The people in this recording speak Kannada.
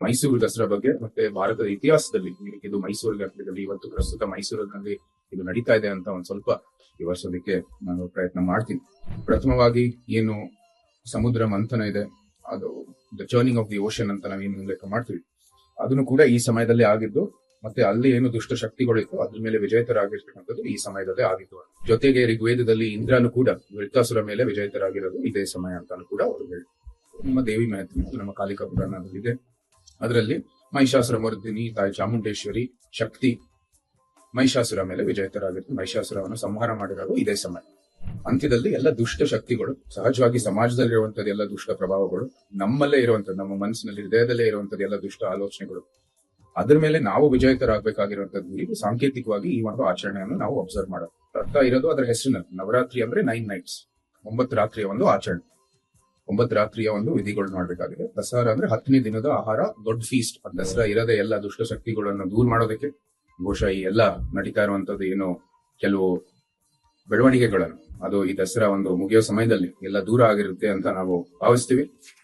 ಮೈಸೂರು ದಸರಾ ಬಗ್ಗೆ ಮತ್ತೆ ಭಾರತದ ಇತಿಹಾಸದಲ್ಲಿ, ಇದು ಮೈಸೂರು ಘಟನೆಯಲ್ಲಿ ಇವತ್ತು ಪ್ರಸ್ತುತ ಮೈಸೂರಿನಲ್ಲಿ ಇದು ನಡೀತಾ ಇದೆ ಅಂತ ಒಂದ್ ಸ್ವಲ್ಪ ವಿವರಿಸೋದಕ್ಕೆ ನಾನು ಪ್ರಯತ್ನ ಮಾಡ್ತೀನಿ. ಪ್ರಥಮವಾಗಿ ಏನು ಸಮುದ್ರ ಮಂಥನ ಇದೆ, ಅದು the churning of the ocean ಅಂತ ನಾವೇನು ಉಲ್ಲೇಖ ಮಾಡ್ತೀವಿ. ಅದನ್ನು ಕೂಡ ಈ ಸಮಯದಲ್ಲಿ ಆಗಿದ್ದು, ಮತ್ತೆ ಅಲ್ಲಿ ಏನು ದುಷ್ಟ ಶಕ್ತಿಗಳಿತ್ತು ಅದ್ರ ಮೇಲೆ ವಿಜೇತರಾಗಿರ್ತಕ್ಕಂಥದ್ದು ಈ ಸಮಯದಲ್ಲೇ ಆಗಿತ್ತು. ಜೊತೆಗೆ ಋಗ್ವೇದದಲ್ಲಿ ಇಂದ್ರನು ಕೂಡ ವೃತ್ತಾಸುರ ಮೇಲೆ ವಿಜೇತರಾಗಿರೋದು ಇದೇ ಸಮಯ ಅಂತಾನು ಕೂಡ ಅವರು ಹೇಳಿ ನಮ್ಮ ದೇವಿ ಮಹತ್ವ ನಮ್ಮ ಕಾಲಿಕಾ ಪುರಾಣದಲ್ಲಿದೆ. ಅದರಲ್ಲಿ ಮಹಿಷಾಸುರ ಮರ್ದಿನಿ ತಾಯಿ ಚಾಮುಂಡೇಶ್ವರಿ, ಶಕ್ತಿ, ಮಹಿಷಾಸುರ ಮೇಲೆ ವಿಜೇತರಾಗಿದ್ದು ಮಹಿಷಾಸುರವನ್ನು ಸಂಹಾರ ಮಾಡಿರೋದು ಇದೇ ಸಮಯ. ಅಂತ್ಯದಲ್ಲಿ ಎಲ್ಲ ದುಷ್ಟ ಶಕ್ತಿಗಳು, ಸಹಜವಾಗಿ ಸಮಾಜದಲ್ಲಿ ಇರುವಂತದ್ದು ಎಲ್ಲ ದುಷ್ಟ ಪ್ರಭಾವಗಳು, ನಮ್ಮಲ್ಲೇ ಇರುವಂತದ್ದು ನಮ್ಮ ಮನಸ್ಸಿನಲ್ಲಿ, ಹೃದಯದಲ್ಲೇ ಇರುವಂತದ್ದು ಎಲ್ಲ ದುಷ್ಟ ಆಲೋಚನೆಗಳು, ಅದ್ರ ಮೇಲೆ ನಾವು ವಿಜೇತರಾಗಬೇಕಾಗಿರುವಂತದ್ದು ಸಾಂಕೇತಿಕವಾಗಿ ಈ ಒಂದು ಆಚರಣೆಯನ್ನು ನಾವು ಅಬ್ಸರ್ವ್ ಮಾಡೋದು. ಅರ್ಥ ಇರೋದು ಅದರ ಹೆಸರಿನಲ್ಲಿ ನವರಾತ್ರಿ ಅಂದ್ರೆ ನೈನ್ ನೈಟ್ಸ್ ಒಂಬತ್ತು ರಾತ್ರಿಯ ಒಂದು ಆಚರಣೆ. ಒಂಬತ್ತು ರಾತ್ರಿಯ ಒಂದು ವಿಧಿಗಳು ಮಾಡ್ಬೇಕಾಗಿದೆ. ದಸರಾ ಅಂದ್ರೆ ಹತ್ತನೇ ದಿನದ ಆಹಾರ ದೊಡ್ಡ ಫೀಸ್ಟ್ ದಸರಾ ಇರದೆ ಎಲ್ಲ ದುಷ್ಟ ಶಕ್ತಿಗಳನ್ನು ದೂರ ಮಾಡೋದಕ್ಕೆ ಬಹುಶಃ ಈ ಎಲ್ಲ ನಡೀತಾ ಇರುವಂತದ್ದು ಏನು ಕೆಲವು ಬೆಳವಣಿಗೆಗಳನ್ನು. ಅದು ಈ ದಸರಾ ಒಂದು ಮುಗಿಯೋ ಸಮಯದಲ್ಲಿ ಎಲ್ಲ ದೂರ ಆಗಿರುತ್ತೆ ಅಂತ ನಾವು ಭಾವಿಸ್ತೀವಿ. ಈ